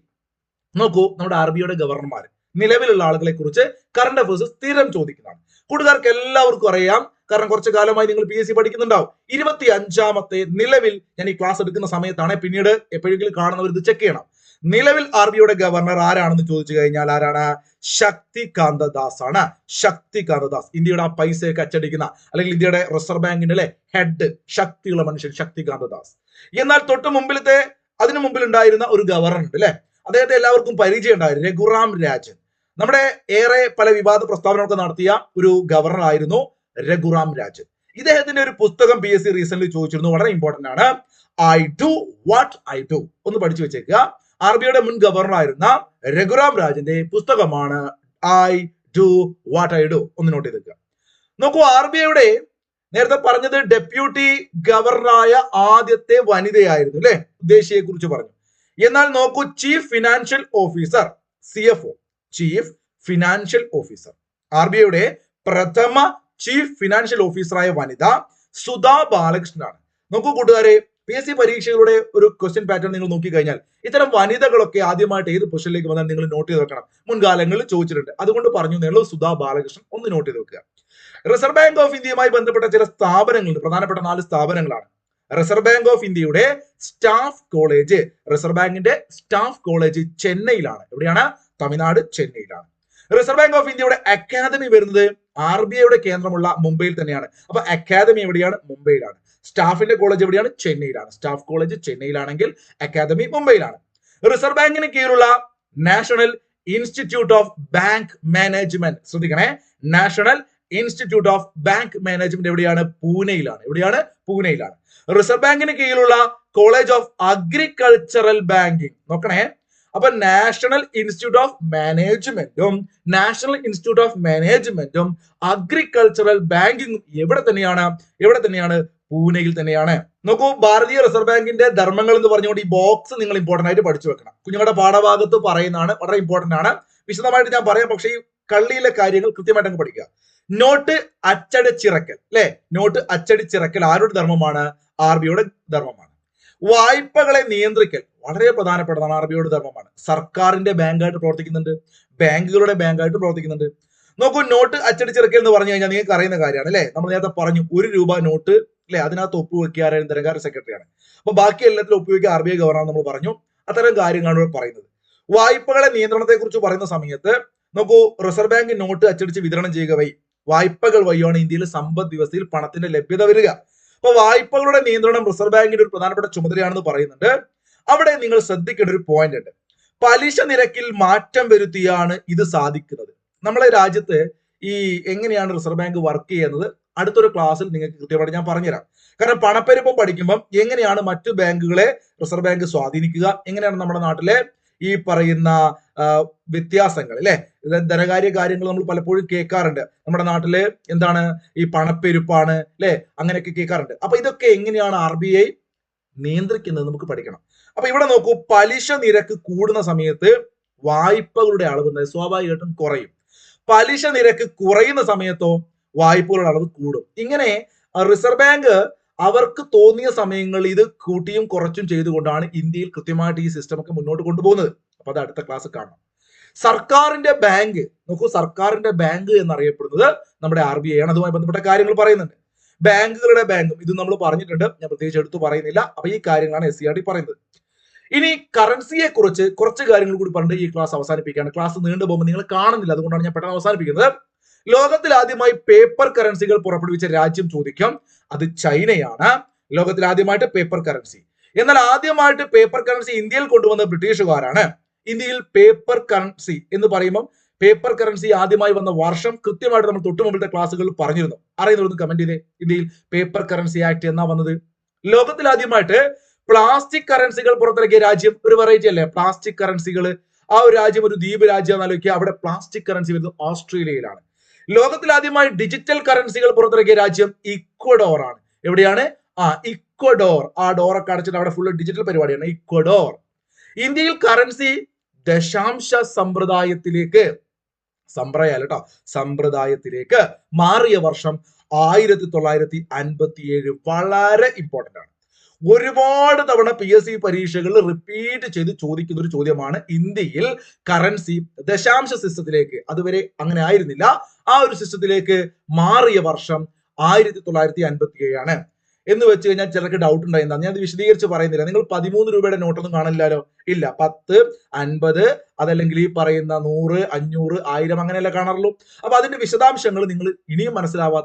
നോക്കൂ നമ്മുടെ ആർ ബി ഐയുടെ ഗവർണർമാർ നിലവിലുള്ള ആളുകളെ കുറിച്ച് കറണ്ട് അഫയേഴ്സ് സ്ഥിരം ചോദിക്കുന്നതാണ്. കൂട്ടുകാർക്ക് എല്ലാവർക്കും അറിയാം. കാരണം കുറച്ചു കാലമായി നിങ്ങൾ പി എസ് സി പഠിക്കുന്നുണ്ടാവും. ഇരുപത്തി അഞ്ചാമത്തെ നിലവിൽ ഞാൻ ഈ ക്ലാസ് എടുക്കുന്ന സമയത്താണ് പിന്നീട് എപ്പോഴെങ്കിലും കാണുന്നവർ ഇത് ചെക്ക് ചെയ്യണം. നിലവിൽ ആർ ബി ഐയുടെ ഗവർണർ ആരാണെന്ന് ചോദിച്ചു കഴിഞ്ഞാൽ ആരാണ്? ശക്തികാന്ത ദാസ് ആണ് ശക്തികാന്ത ദാസ്. ഇന്ത്യയുടെ ആ പൈസയൊക്കെ അച്ചടിക്കുന്ന അല്ലെങ്കിൽ ഇന്ത്യയുടെ റിസർവ് ബാങ്കിന്റെ അല്ലെ? ഹെഡ് ശക്തിയുള്ള മനുഷ്യൻ ശക്തികാന്ത ദാസ്. എന്നാൽ തൊട്ട് മുമ്പിലത്തെ അതിനു മുമ്പിൽ ഉണ്ടായിരുന്ന ഒരു ഗവർണർ ഉണ്ട് അല്ലെ? അദ്ദേഹത്തെ എല്ലാവർക്കും പരിചയം ഉണ്ടായിരുന്നു രഘുറാം രാജൻ. നമ്മുടെ ഏറെ പല വിവാദ പ്രസ്താവനകളൊക്കെ നടത്തിയ ഒരു ഗവർണർ ആയിരുന്നു രഘുറാം രാജൻ. ഇദ്ദേഹത്തിന്റെ ഒരു പുസ്തകം പി എസ് സി റീസെന്റ് ചോദിച്ചിരുന്നു. വളരെ ഇമ്പോർട്ടന്റ് ആണ്. I do what I do ഒന്ന് പഠിച്ചു വെച്ചേക്കുക. ആർ ബിയുടെ മുൻ ഗവർണർ ആയിരുന്ന രഘുറാം രാജന്റെ പുസ്തകമാണ് I do what I do ഒന്ന് നോട്ട് ചെയ്തേക്കുക. നോക്കൂ ആർ ബി ഐയുടെ നേരത്തെ പറഞ്ഞത് ഡെപ്യൂട്ടി ഗവർണറായ ആദ്യത്തെ വനിതയായിരുന്നു അല്ലെ? ഉദ്ദേശിയെ കുറിച്ച് പറഞ്ഞു. എന്നാൽ നോക്കൂ chief financial officer C F O chief financial officer R B ഐയുടെ പ്രഥമ ചീഫ് ഫിനാൻഷ്യൽ ഓഫീസറായ വനിത സുധാ ബാലകൃഷ്ണനാണ്. നോക്കൂ കൂട്ടുകാരെ പി എസ് സി പരീക്ഷകളുടെ ഒരു ക്വസ്റ്റ്യൻ പാറ്റേൺ നിങ്ങൾ നോക്കി കഴിഞ്ഞാൽ ഇത്തരം വനിതകളൊക്കെ ആദ്യമായിട്ട് ഏത് പൊസിഷനിലേക്ക് വന്നാൽ നിങ്ങൾ നോട്ട് ചെയ്ത് വെക്കണം. മുൻകാലങ്ങളിൽ ചോദിച്ചിട്ടുണ്ട്. അതുകൊണ്ട് പറഞ്ഞു നിങ്ങൾ സുധാ ബാലകൃഷ്ണൻ ഒന്ന് നോട്ട് ചെയ്ത് വെക്കുക. റിസർവ് ബാങ്ക് ഓഫ് ഇന്ത്യയുമായി ബന്ധപ്പെട്ട ചില സ്ഥാപനങ്ങളുണ്ട്. പ്രധാനപ്പെട്ട നാല് സ്ഥാപനങ്ങളാണ്. റിസർവ് ബാങ്ക് ഓഫ് ഇന്ത്യയുടെ സ്റ്റാഫ് കോളേജ് റിസർവ് ബാങ്കിന്റെ സ്റ്റാഫ് കോളേജ് ചെന്നൈയിലാണ്. എവിടെയാണ്? തമിഴ്നാട് ചെന്നൈയിലാണ്. റിസർവ് ബാങ്ക് ഓഫ് ഇന്ത്യയുടെ അക്കാദമി വരുന്നത് ആർ ബി ഐയുടെ കേന്ദ്രമുള്ള മുംബൈയിൽ തന്നെയാണ്. അപ്പൊ അക്കാദമി എവിടെയാണ്? മുംബൈയിലാണ്. സ്റ്റാഫിന്റെ കോളേജ് എവിടെയാണ്? ചെന്നൈയിലാണ്. സ്റ്റാഫ് കോളേജ് ചെന്നൈയിലാണെങ്കിൽ അക്കാദമി മുംബൈയിലാണ്. റിസർവ് ബാങ്കിന് കീഴിലുള്ള national institute of bank management ശ്രദ്ധിക്കണേ. National institute of bank management എവിടെയാണ്? പൂനെയിലാണ്. എവിടെയാണ്? പൂനെയിലാണ്. റിസർവ് ബാങ്കിന് കീഴിലുള്ള കോളേജ് ഓഫ് അഗ്രികൾച്ചറൽ ബാങ്കിങ് നോക്കണേ. അപ്പൊ നാഷണൽ ഇൻസ്റ്റിറ്റ്യൂട്ട് ഓഫ് മാനേജ്മെന്റും നാഷണൽ ഇൻസ്റ്റിറ്റ്യൂട്ട് ഓഫ് മാനേജ്മെന്റും അഗ്രികൾച്ചറൽ ബാങ്കിങ്ങും എവിടെ തന്നെയാണ്? എവിടെ തന്നെയാണ്? പൂനെയിൽ തന്നെയാണ്. നോക്കൂ ഭാരതീയ റിസർവ് ബാങ്കിന്റെ ധർമ്മങ്ങൾ എന്ന് പറഞ്ഞുകൊണ്ട് ഈ ബോക്സ് നിങ്ങൾ ഇമ്പോർട്ടന്റ് ആയിട്ട് പഠിച്ചു വെക്കണം. കുഞ്ഞുങ്ങളുടെ പാഠഭാഗത്ത് പറയുന്നതാണ് വളരെ ഇമ്പോർട്ടന്റ് ആണ്. വിശദമായിട്ട് ഞാൻ പറയാം പക്ഷേ ഈ കള്ളിയിലെ കാര്യങ്ങൾ കൃത്യമായിട്ട് അങ്ങ് പഠിക്കുക. നോട്ട് അച്ചടിച്ചിറക്കൽ അല്ലെ? നോട്ട് അച്ചടിച്ചിറക്കൽ ആരുടെ ധർമ്മമാണ്? ആർ ബിയുടെ ധർമ്മമാണ്. വായ്പകളെ നിയന്ത്രിക്കൽ വളരെ പ്രധാനപ്പെട്ടതാണ് ആർ ബിയുടെ ധർമ്മമാണ്. സർക്കാരിന്റെ ബാങ്കായിട്ട് പ്രവർത്തിക്കുന്നുണ്ട് ബാങ്കുകളുടെ ബാങ്കായിട്ട് പ്രവർത്തിക്കുന്നുണ്ട്. നോക്കൂ നോട്ട് അച്ചടിച്ചിറക്കൽ എന്ന് പറഞ്ഞു കഴിഞ്ഞാൽ നിങ്ങൾക്ക് അറിയുന്ന കാര്യമാണ് അല്ലെ? നമ്മൾ നേരത്തെ പറഞ്ഞു ഒരു രൂപ നോട്ട് അല്ലെ? അതിനകത്ത് ഒപ്പുവെക്കുക ആരായാലും ധനകാര്യ സെക്രട്ടറിയാണ്. അപ്പൊ ബാക്കി എല്ലാത്തിലും ഒപ്പുവെക്കുക ആർ ബി ഐ ഗവർണർ നമ്മൾ പറഞ്ഞു. അത്തരം കാര്യങ്ങളാണ് ഇവിടെ പറയുന്നത്. വായ്പകളെ നിയന്ത്രണത്തെ കുറിച്ച് പറയുന്ന സമയത്ത് നോക്കൂ റിസർവ് ബാങ്ക് നോട്ട് അച്ചടിച്ച് വിതരണം ചെയ്യുക വഴി വായ്പകൾ വഴിയാണ് ഇന്ത്യയിൽ സമ്പദ് വ്യവസ്ഥയിൽ പണത്തിന്റെ ലഭ്യത വരിക. അപ്പൊ വായ്പകളുടെ നിയന്ത്രണം റിസർവ് ബാങ്കിന്റെ ഒരു പ്രധാനപ്പെട്ട ചുമതലയാണെന്ന് പറയുന്നുണ്ട്. അവിടെ നിങ്ങൾ ശ്രദ്ധിക്കേണ്ട ഒരു പോയിന്റ് ഉണ്ട്. പലിശ നിരക്കിൽ മാറ്റം വരുത്തിയാണ് ഇത് സാധിക്കുന്നത്. നമ്മളെ രാജ്യത്ത് ഈ എങ്ങനെയാണ് റിസർവ് ബാങ്ക് വർക്ക് ചെയ്യുന്നത്? അടുത്തൊരു ക്ലാസ്സിൽ നിങ്ങൾക്ക് കൃത്യമായിട്ട് ഞാൻ പറഞ്ഞുതരാം. കാരണം പണപ്പെരുപ്പം പഠിക്കുമ്പം എങ്ങനെയാണ് മറ്റു ബാങ്കുകളെ റിസർവ് ബാങ്ക് സ്വാധീനിക്കുക? എങ്ങനെയാണ് നമ്മുടെ നാട്ടിലെ ഈ പറയുന്ന വ്യത്യാസങ്ങൾ അല്ലെ ധനകാര്യ കാര്യങ്ങൾ നമ്മൾ പലപ്പോഴും കേൾക്കാറുണ്ട്. നമ്മുടെ നാട്ടിൽ എന്താണ്? ഈ പണപ്പെരുപ്പാണ് അല്ലെ അങ്ങനെയൊക്കെ കേൾക്കാറുണ്ട്. അപ്പൊ ഇതൊക്കെ എങ്ങനെയാണ് ആർ ബി ഐ നിയന്ത്രിക്കുന്നത് നമുക്ക് പഠിക്കണം. അപ്പൊ ഇവിടെ നോക്കൂ പലിശ നിരക്ക് കൂടുന്ന സമയത്ത് വായ്പകളുടെ അളവ്? സ്വാഭാവികമായിട്ടും കുറയും. പലിശ നിരക്ക് കുറയുന്ന സമയത്തോ വായ്പകളുടെ അളവ് കൂടും. ഇങ്ങനെ റിസർവ് ബാങ്ക് അവർക്ക് തോന്നിയ സമയങ്ങളിൽ ഇത് കൂട്ടിയും കുറച്ചും ചെയ്തുകൊണ്ടാണ് ഇന്ത്യയിൽ കൃത്യമായിട്ട് ഈ സിസ്റ്റം ഒക്കെ മുന്നോട്ട് കൊണ്ടുപോകുന്നത്. അപ്പൊ അത് അടുത്ത ക്ലാസ് കാണാം. സർക്കാരിന്റെ ബാങ്ക് നോക്കൂ സർക്കാരിന്റെ ബാങ്ക് എന്നറിയപ്പെടുന്നത് നമ്മുടെ ആർ ബി ഐ ആണ്. അതുമായി ബന്ധപ്പെട്ട കാര്യങ്ങൾ പറയുന്നുണ്ട്. ബാങ്കുകളുടെ ബാങ്കും ഇത് നമ്മൾ പറഞ്ഞിട്ടുണ്ട്. ഞാൻ പ്രത്യേകിച്ച് എടുത്തു പറയുന്നില്ല. അപ്പൊ ഈ കാര്യങ്ങളാണ് എസ് സി ആർ ടി പറയുന്നത്. ഇനി കറൻസിയെ കുറിച്ച് കുറച്ച് കാര്യങ്ങൾ കൂടി പറഞ്ഞിട്ട് ഈ ക്ലാസ് അവസാനിപ്പിക്കുകയാണ്. ക്ലാസ് നീണ്ടു പോകുമ്പോൾ നിങ്ങൾ കാണുന്നില്ല. അതുകൊണ്ടാണ് ഞാൻ പെട്ടെന്ന് അവസാനിപ്പിക്കുന്നത്. ലോകത്തിൽ ആദ്യമായി പേപ്പർ കറൻസികൾ പുറപ്പെടുവിച്ച രാജ്യം ചോദിക്കും. അത് ചൈനയാണ്. ലോകത്തിൽ ആദ്യമായിട്ട് പേപ്പർ കറൻസി എന്നാൽ ആദ്യമായിട്ട് പേപ്പർ കറൻസി ഇന്ത്യയിൽ കൊണ്ടുവന്ന ബ്രിട്ടീഷുകാരാണ്. ഇന്ത്യയിൽ പേപ്പർ കറൻസി എന്ന് പറയുമ്പോൾ പേപ്പർ കറൻസി ആദ്യമായി വന്ന വർഷം കൃത്യമായിട്ട് നമ്മൾ തൊട്ടു മുമ്പിലത്തെ ക്ലാസ്സുകളിൽ പറഞ്ഞിരുന്നു. അറിയുന്നവരൊന്ന് കമന്റ് ചെയ്തേ. ഇന്ത്യയിൽ പേപ്പർ കറൻസി ആക്ട് എന്നാ വന്നത്? ലോകത്തിൽ ആദ്യമായിട്ട് പ്ലാസ്റ്റിക് കറൻസികൾ പുറത്തിറക്കിയ രാജ്യം ഒരു വെറൈറ്റി അല്ലേ? പ്ലാസ്റ്റിക് കറൻസികൾ ആ ഒരു രാജ്യം ഒരു ദ്വീപ് രാജ്യം എന്നാലോചിക്കുക അവിടെ പ്ലാസ്റ്റിക് കറൻസി വരുന്നത് ഓസ്ട്രേലിയയിലാണ്. ലോകത്തിൽ ആദ്യമായി ഡിജിറ്റൽ കറൻസികൾ പുറത്തിറക്കിയ രാജ്യം ഇക്വഡോർ ആണ്. എവിടെയാണ്? ആ ഇക്വഡോർ ആ ഡോറൊക്കെ അടച്ചിട്ട് അവിടെ ഫുള്ള് ഡിജിറ്റൽ പരിപാടിയാണ്. ഇക്വഡോർ ഇന്ത്യയിൽ കറൻസി ദശാംശ സമ്പ്രദായത്തിലേക്ക് സമ്പ്രദായം കേട്ടോ സമ്പ്രദായത്തിലേക്ക് മാറിയ വർഷം ആയിരത്തി തൊള്ളായിരത്തി അൻപത്തി ഏഴ് വളരെ ഇമ്പോർട്ടന്റ് ആണ്. ഒരുപാട് തവണ പി എസ് സി പരീക്ഷകളിൽ റിപ്പീറ്റ് ചെയ്ത് ചോദിക്കുന്ന ഒരു ചോദ്യമാണ് ഇന്ത്യയിൽ കറൻസി ദശാംശ സിസ്റ്റത്തിലേക്ക് അതുവരെ അങ്ങനെ ആയിരുന്നില്ല. ആ ഒരു സിസ്റ്റത്തിലേക്ക് മാറിയ വർഷം ആയിരത്തി തൊള്ളായിരത്തി അൻപത്തി ഏഴാണ് എന്ന് വെച്ച് കഴിഞ്ഞാൽ ചിലർക്ക് ഡൗട്ട് ഉണ്ടായിരുന്ന ഞാൻ അത് വിശദീകരിച്ച് പറയുന്നില്ല. നിങ്ങൾ പതിമൂന്ന് രൂപയുടെ നോട്ടൊന്നും കാണില്ലല്ലോ ഇല്ല. പത്ത് അൻപത് അതല്ലെങ്കിൽ ഈ പറയുന്ന നൂറ് അഞ്ഞൂറ് ആയിരം അങ്ങനെയല്ല കാണാറുള്ളൂ. അപ്പൊ അതിന്റെ വിശദാംശങ്ങൾ നിങ്ങൾ ഇനിയും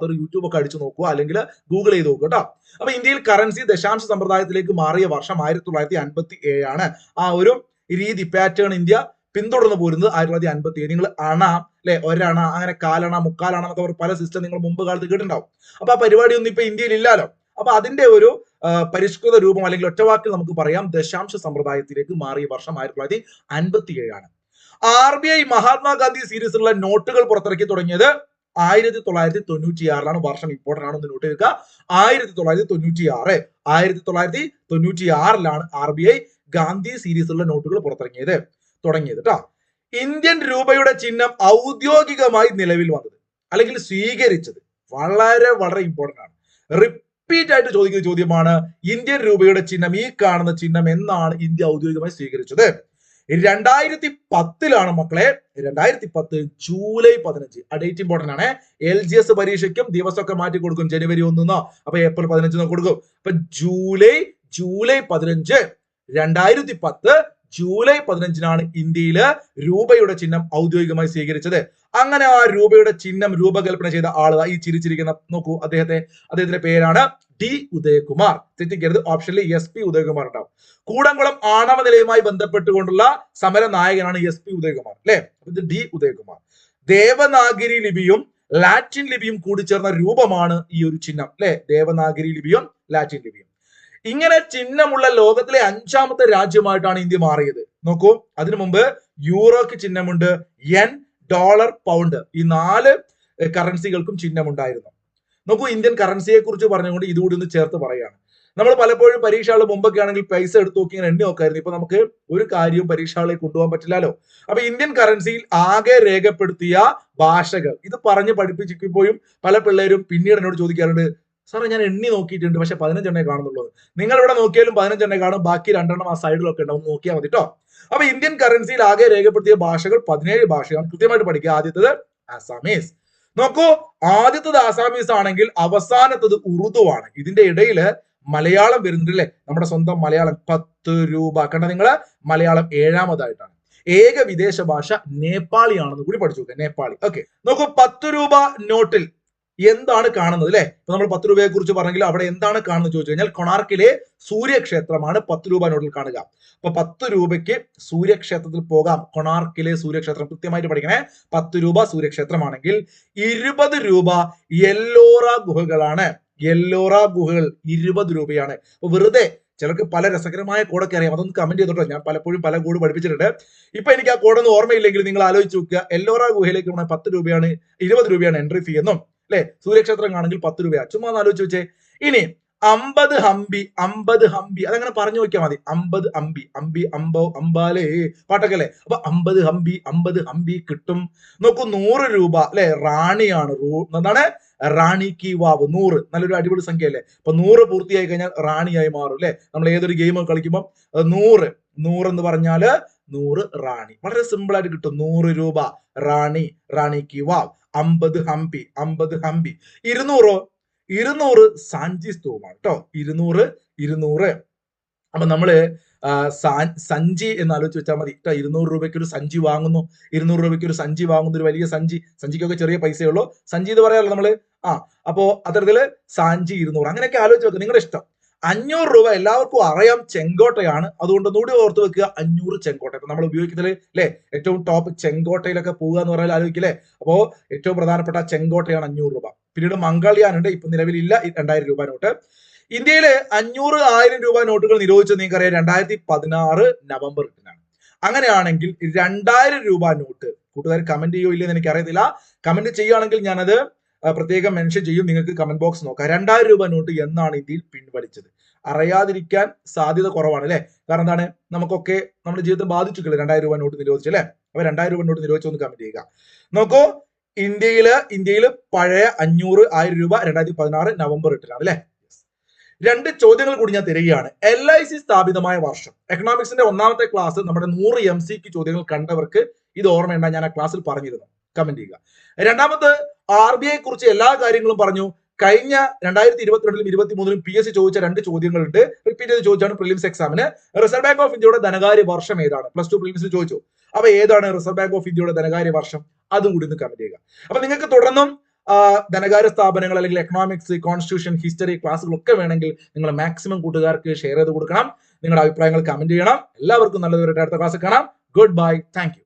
ഒരു യൂട്യൂബ് ഒക്കെ അടിച്ചു നോക്കുക. അല്ലെങ്കിൽ ഗൂഗിൾ ചെയ്ത് നോക്കുക കേട്ടോ. അപ്പൊ ഇന്ത്യയിൽ കറൻസി ദശാംശ സമ്പ്രദായത്തിലേക്ക് മാറിയ വർഷം ആയിരത്തി തൊള്ളായിരത്തി അൻപത്തി ഏഴാണ് ആ ഒരു രീതി പാറ്റേൺ ഇന്ത്യ പിന്തുടർന്ന് പോരുന്നത് ആയിരത്തി തൊള്ളായിരത്തി അൻപത്തി ഏഴ് നിങ്ങൾ അണ അല്ലെ? ഒരണ അങ്ങനെ കാലണ മുക്കാലണ എന്നൊക്കെ പല സിസ്റ്റം നിങ്ങൾ മുമ്പ് കാലത്ത് കേട്ടിട്ടുണ്ടാവും. അപ്പൊ ആ പരിപാടിയൊന്നും ഇപ്പൊ ഇന്ത്യയിൽ ഇല്ലല്ലോ അപ്പൊ അതിന്റെ ഒരു പരിഷ്കൃത രൂപം അല്ലെങ്കിൽ ഒറ്റവാക്കിൽ നമുക്ക് പറയാം ദശാംശ സമ്പ്രദായത്തിലേക്ക് മാറിയ വർഷം ആയിരത്തി തൊള്ളായിരത്തി അൻപത്തി ഏഴാണ്. ആർ ബി ഐ മഹാത്മാഗാന്ധി സീരീസിലുള്ള നോട്ടുകൾ പുറത്തിറക്കി തുടങ്ങിയത് ആയിരത്തി തൊള്ളായിരത്തി തൊണ്ണൂറ്റി ആറിലാണ് വർഷം ഇമ്പോർട്ടന്റ് ആണ് ഒന്ന് നോട്ട് വെക്കുക ആയിരത്തി തൊള്ളായിരത്തി തൊണ്ണൂറ്റി ആറ് ആയിരത്തി തൊള്ളായിരത്തി തൊണ്ണൂറ്റി ആറിലാണ് ആർ ബി ഐ ഗാന്ധി സീരീസിലുള്ള നോട്ടുകൾ പുറത്തിറങ്ങിയത് തുടങ്ങിയത് കേട്ടോ ഇന്ത്യൻ രൂപയുടെ ചിഹ്നം ഔദ്യോഗികമായി നിലവിൽ വന്നത് അല്ലെങ്കിൽ സ്വീകരിച്ചത് വളരെ വളരെ ഇമ്പോർട്ടന്റ് ആണ്. റിപ്പീറ്റ് ആയിട്ട് ചോദിക്കുന്ന ചോദ്യമാണ് ഇന്ത്യൻ രൂപയുടെ ചിഹ്നം ഈ കാണുന്ന ചിഹ്നം എന്നാണ് ഇന്ത്യ ഔദ്യോഗികമായി സ്വീകരിച്ചത്. രണ്ടായിരത്തി പത്തിലാണ് മക്കളെ രണ്ടായിരത്തി പത്ത് ജൂലൈ പതിനഞ്ച്. ആ ഡേറ്റ് ഇമ്പോർട്ടന്റ് ആണ്. എൽ ജി എസ് പരീക്ഷയ്ക്കും ദിവസമൊക്കെ മാറ്റി കൊടുക്കും. ജനുവരി ഒന്നിന്നോ അപ്പൊ ഏപ്രിൽ പതിനഞ്ചിനോ കൊടുക്കും. അപ്പൊ ജൂലൈ ജൂലൈ പതിനഞ്ച് രണ്ടായിരത്തി പത്ത് ജൂലൈ പതിനഞ്ചിനാണ് ഇന്ത്യയിൽ രൂപയുടെ ചിഹ്നം ഔദ്യോഗികമായി സ്വീകരിച്ചത്. അങ്ങനെ ആ രൂപയുടെ ചിഹ്നം രൂപകൽപ്പന ചെയ്ത ആൾ ഈ ചിരിച്ചിരിക്കുന്ന നോക്കൂ അദ്ദേഹത്തെ അദ്ദേഹത്തിന്റെ പേരാണ് ഡി ഉദയകുമാർ. തെറ്റിക്കരുത് ഓപ്ഷനിൽ എസ് പി ഉദയകുമാർ ഉണ്ടാവും. കൂടംകുളം ആണവ നിലയവുമായി ബന്ധപ്പെട്ടുകൊണ്ടുള്ള സമര നായകനാണ് എസ് പി ഉദയകുമാർ അല്ലെ? ഇത് ഡി ഉദയകുമാർ. ദേവനാഗിരി ലിപിയും ലാറ്റിൻ ലിപിയും കൂടിച്ചേർന്ന രൂപമാണ് ഈ ഒരു ചിഹ്നം അല്ലെ? ദേവനാഗിരി ലിപിയും ലാറ്റിൻ ലിപിയും. ഇങ്ങനെ ചിഹ്നമുള്ള ലോകത്തിലെ അഞ്ചാമത്തെ രാജ്യമായിട്ടാണ് ഇന്ത്യ മാറിയത്. നോക്കൂ അതിനു മുമ്പ് യൂറോക്ക് ചിഹ്നമുണ്ട് യെൻ ഡോളർ പൗണ്ട് ഈ നാല് കറൻസികൾക്കും ചിഹ്നമുണ്ടായിരുന്നു. നോക്കൂ ഇന്ത്യൻ കറൻസിയെ കുറിച്ച് പറഞ്ഞുകൊണ്ട് ഇതുകൂടി ഒന്ന് ചേർത്ത് പറയുകയാണ്. നമ്മൾ പലപ്പോഴും പരീക്ഷകളുടെ മുമ്പൊക്കെ ആണെങ്കിൽ പൈസ എടുത്ത് നോക്കി ഇങ്ങനെ എണ്ണി നോക്കായിരുന്നു. ഇപ്പൊ നമുക്ക് ഒരു കാര്യവും പരീക്ഷകളിലേക്ക് കൊണ്ടുപോകാൻ പറ്റില്ലല്ലോ. അപ്പൊ ഇന്ത്യൻ കറൻസിയിൽ ആകെ രേഖപ്പെടുത്തിയ ഭാഷകൾ. ഇത് പറഞ്ഞ് പഠിപ്പിച്ചിരിക്കുമ്പോഴും പല പിള്ളേരും പിന്നീട് എന്നോട് ചോദിക്കാറുണ്ട് സാറേ ഞാൻ എണ്ണി നോക്കിയിട്ടുണ്ട്. പക്ഷെ പതിനഞ്ചെണ്ണേ കാണുന്നുള്ളൂ. നിങ്ങൾ ഇവിടെ നോക്കിയാലും പതിനഞ്ചെണ്ണേ കാണും. ബാക്കി രണ്ടെണ്ണം ആ സൈഡിലൊക്കെ ഉണ്ടാവും നോക്കിയാൽ മതി കേട്ടോ അപ്പൊ ഇന്ത്യൻ കറൻസിയിൽ ആകെ രേഖപ്പെടുത്തിയ ഭാഷകൾ പതിനേഴ് ഭാഷയാണ് കൃത്യമായിട്ട് പഠിക്കുക. ആദ്യത്തത് ആസാമീസ് നോക്കൂ ആദ്യത്തത് ആസാമീസ് ആണെങ്കിൽ അവസാനത്തത് ഉറുദു ആണ്. ഇതിന്റെ ഇടയിൽ മലയാളം വരുന്നുണ്ട് അല്ലേ നമ്മുടെ സ്വന്തം മലയാളം പത്ത് രൂപ. കണ്ട നിങ്ങൾ? മലയാളം ഏഴാമതായിട്ടാണ്. ഏക വിദേശ ഭാഷ നേപ്പാളിയാണെന്ന് കൂടി പഠിച്ചു നോക്കുക നേപ്പാളി. ഓക്കെ നോക്കൂ പത്ത് രൂപ നോട്ടിൽ എന്താണ് കാണുന്നത് അല്ലെ ഇപ്പൊ നമ്മൾ പത്ത് രൂപയെ കുറിച്ച് പറഞ്ഞെങ്കിൽ അവിടെ എന്താണ് കാണുന്നത് ചോദിച്ചു കഴിഞ്ഞാൽ കൊണാർക്കിലെ സൂര്യക്ഷേത്രമാണ് പത്ത് രൂപ നോട്ടിൽ കാണുക. അപ്പൊ പത്ത് രൂപയ്ക്ക് സൂര്യക്ഷേത്രത്തിൽ പോകാം. കൊണാർക്കിലെ സൂര്യക്ഷേത്രം കൃത്യമായിട്ട് പഠിക്കണേ. പത്ത് രൂപ സൂര്യക്ഷേത്രമാണെങ്കിൽ ഇരുപത് രൂപ യെല്ലോറ ഗുഹകളാണ്. യെല്ലോറ ഗുഹകൾ ഇരുപത് രൂപയാണ്. അപ്പൊ വെറുതെ ചിലർക്ക് പല രസകരമായ കോഡൊക്കെ അറിയാം. അതൊന്ന് കമന്റ് ചെയ്തോട്ടോ. ഞാൻ പലപ്പോഴും പല കോഡ് പഠിപ്പിച്ചിട്ടുണ്ട്. ഇപ്പൊ എനിക്ക് ആ കോഡൊന്നും ഓർമ്മയില്ലെങ്കിൽ നിങ്ങൾ ആലോചിച്ച് നോക്കുക. എല്ലോറ ഗുഹയിലേക്ക് പോകണ പത്ത് രൂപയാണ് ഇരുപത് രൂപയാണ് എൻട്രി ഫീ എന്നും. അല്ലെ സൂര്യക്ഷേത്രം കാണെങ്കിൽ പത്ത് രൂപയാ. ചുമ്മാ ആലോചിച്ച് വെച്ചേ. ഇനി അമ്പത് ഹംബി അമ്പത് ഹംബി അതങ്ങനെ പറഞ്ഞു നോക്കിയാൽ മതി. അമ്പത് അമ്പി അമ്പി അമ്പോ അമ്പാലേ പാട്ടൊക്കെ അല്ലേ അപ്പൊ അമ്പത് ഹംബി അമ്പത് ഹംബി കിട്ടും. നോക്കൂ നൂറ് രൂപ അല്ലെ റാണിയാണ് റൂ എന്താണ്? റാണി കി വാവ് നൂറ്. നല്ലൊരു അടിപൊളി സംഖ്യ അല്ലേ അപ്പൊ നൂറ് പൂർത്തിയായി കഴിഞ്ഞാൽ റാണിയായി മാറും അല്ലെ നമ്മൾ ഏതൊരു ഗെയിം കളിക്കുമ്പോൾ നൂറ്. നൂറ് എന്ന് പറഞ്ഞാൽ നൂറ് റാണി. വളരെ സിമ്പിൾ ആയിട്ട് കിട്ടും. നൂറ് രൂപ റാണി റാണി കി വാവ്. അമ്പത് ഹംപി അമ്പത് ഹംപി. ഇരുന്നൂറോ ഇരുന്നൂറ് സാഞ്ചി സ്തൂപമാണ് കേട്ടോ ഇരുന്നൂറ് ഇരുന്നൂറ്. അപ്പൊ നമ്മൾ സഞ്ചി എന്ന് ആലോചിച്ച് വെച്ചാൽ മതി. കേട്ടോ ഇരുന്നൂറ് രൂപയ്ക്ക് ഒരു സഞ്ചി വാങ്ങുന്നു. ഇരുന്നൂറ് രൂപയ്ക്ക് ഒരു സഞ്ചി വാങ്ങുന്നു. ഒരു വലിയ സഞ്ചി. സഞ്ചിക്കൊക്കെ ചെറിയ പൈസയേ ഉള്ളൂ. സഞ്ചി എന്ന് പറയാമല്ലോ നമ്മൾ. ആ അപ്പോ അത്തരത്തിൽ സാഞ്ചി ഇരുന്നൂറ്. അങ്ങനെയൊക്കെ ആലോചിച്ച് വെക്കുക നിങ്ങളുടെ ഇഷ്ടം. അഞ്ഞൂറ് രൂപ എല്ലാവർക്കും അറിയാം ചെങ്കോട്ടയാണ്. അതുകൊണ്ട് നൂടി ഓർത്ത് വെക്കുക അഞ്ഞൂറ് ചെങ്കോട്ട. ഇപ്പൊ നമ്മൾ ഉപയോഗിക്കുന്നതിൽ അല്ലെ ഏറ്റവും ടോപ്പ് ചെങ്കോട്ടയിലൊക്കെ പോവുക എന്ന് പറഞ്ഞാൽ ആലോചിക്കില്ലേ അപ്പോ ഏറ്റവും പ്രധാനപ്പെട്ട ചെങ്കോട്ടയാണ് അഞ്ഞൂറ് രൂപ. പിന്നീട് മംഗൾയാനുണ്ട് ഇപ്പൊ നിലവിലില്ല രണ്ടായിരം രൂപ നോട്ട്. ഇന്ത്യയിലെ അഞ്ഞൂറ് ആയിരം രൂപ നോട്ടുകൾ നിരോധിച്ചത് നിങ്ങൾക്കറിയാം രണ്ടായിരത്തി പതിനാറ് നവംബർ എട്ടിനാണ് അങ്ങനെയാണെങ്കിൽ രണ്ടായിരം രൂപ നോട്ട് കൂട്ടുകാർ കമന്റ് ചെയ്യോ ഇല്ലെന്ന് എനിക്ക് അറിയത്തില്ല കമന്റ് ചെയ്യുകയാണെങ്കിൽ ഞാനത് പ്രത്യേകം മെൻഷൻ ചെയ്യും. നിങ്ങൾക്ക് കമന്റ് ബോക്സ് നോക്കാം. രണ്ടായിരം രൂപ നോട്ട് എന്നാണ് ഇന്ത്യയിൽ പിൻവലിച്ചത്. അറിയാതിരിക്കാൻ സാധ്യത കുറവാണ് അല്ലെ? കാരണം എന്താണ്? നമുക്കൊക്കെ നമ്മുടെ ജീവിതം ബാധിച്ചിട്ടില്ല രണ്ടായിരം രൂപ നോട്ട് നിരോധിച്ചു അല്ലെ? അപ്പൊ രണ്ടായിരം രൂപ നോട്ട് നിരോധിച്ചു ഒന്ന് കമന്റ് ചെയ്യുക. നോക്കൂ ഇന്ത്യയിൽ ഇന്ത്യയിൽ പഴയ അഞ്ഞൂറ് ആയിരം രൂപ രണ്ടായിരത്തി പതിനാറ് നവംബർ എട്ടിനാണ് അല്ലെ? രണ്ട് ചോദ്യങ്ങൾ കൂടി ഞാൻ തരികയാണ്. എൽ ഐ സി സ്ഥാപിതമായ വർഷം. എക്കണോമിക്സിന്റെ ഒന്നാമത്തെ ക്ലാസ് നമ്മുടെ നൂറ് എം സിക്ക് ചോദ്യങ്ങൾ കണ്ടവർക്ക് ഇത് ഓർമ്മയുണ്ടായി ഞാൻ ആ ക്ലാസ്സിൽ പറഞ്ഞിരുന്നു. കമന്റ് ചെയ്യുക. രണ്ടാമത് ആർ ബി ഐ കുറിച്ച് എല്ലാ കാര്യങ്ങളും പറഞ്ഞു. കഴിഞ്ഞ രണ്ടായിരത്തി ഇരുപത്തിരണ്ടിലും ഇരുപത്തി മൂന്നിലും പി എസ് സി ചോദിച്ച രണ്ട് ചോദ്യങ്ങളുണ്ട്. റിപ്പീറ്റ് ചെയ്ത് ചോദിച്ചാണ് പ്രിലിംസ് എക്സാമിന് റിസർവ് ബാങ്ക് ഓഫ് ഇന്ത്യയുടെ ധനകാര്യ വർഷം ഏതാണ്? പ്ലസ് ടു പ്രിലിംസിൽ ചോദിച്ചു. അപ്പൊ ഏതാണ് റിസർവ് ബാങ്ക് ഓഫ് ഇന്ത്യയുടെ ധനകാര്യ വർഷം? അതും കൂടി ഒന്ന് കമന്റ് ചെയ്യുക. അപ്പൊ നിങ്ങൾക്ക് തുടർന്നും ധനകാര്യ സ്ഥാപനങ്ങൾ അല്ലെങ്കിൽ എക്കണോമിക്സ് കോൺസ്റ്റിറ്റ്യൂഷൻ ഹിസ്റ്ററി ക്ലാസ്സുകളൊക്കെ വേണമെങ്കിൽ നിങ്ങൾ മാക്സിമം കൂട്ടുകാർക്ക് ഷെയർ ചെയ്ത് കൊടുക്കണം. നിങ്ങളുടെ അഭിപ്രായങ്ങൾ കമന്റ് ചെയ്യണം. എല്ലാവർക്കും നല്ലതുവരെ അടുത്ത ക്ലാസ് കാണാം. Good bye thank